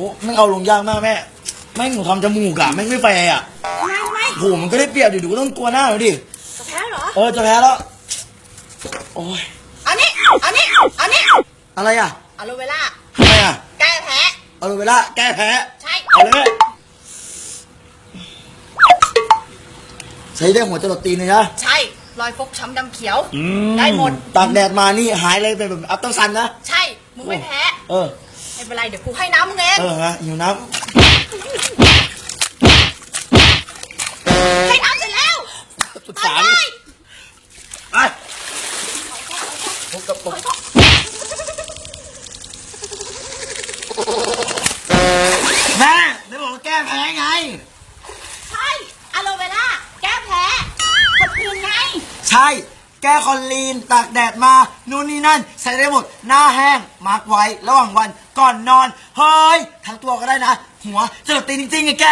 อยโอ้ไม่เอาลงยากมากแม่แม่งหนูทำจมูกอะแม่งไม่แฟร์อะทำไมทำไมโหมันก็ได้เปรียบอยู่ดูก็ต้องกลัวหน้าหน่อยดิจะแพ้เหรอ เออจะแพ้แล้วโอ้ยอันนี้ อันนี้ อันนี้อะไรอะอะโลเวล่าทำไมอะแก้แพ้ เอาเวลาแก้แพ้ใช่ เอาเลยใช้ได้หัวจรดตีนเลยนะใช่ รอยฟกช้ำดำเขียวอืได้หมด ตากแดดมานี่หายเลยเป็นแบบอัพต้นซันนะ ใช่ มึงไม่แพ้ เออ ไม่เป็นไรเดี๋ยวกูให้น้ำมึงเองเออฮะหิวน้ให้น้ำเสร็จแล้วำสุดต่อยสาเลนี่ยไปพบกับผมแม่ได้บอกว่าแก้แพ้ไง ใช่อะโลเวล่าแก้แพ้คนอื่นไง ใช่ แก้คอนลีน ตากแดดมา นู่นนี่นั่น ใส่ได้หมด หน้าแห้ง มาร์กไว้ ระหว่างวัน ก่อนนอน เฮ้ย ทั้งตัวก็ได้นะ หัวจะหลดตีนจริงๆไงแก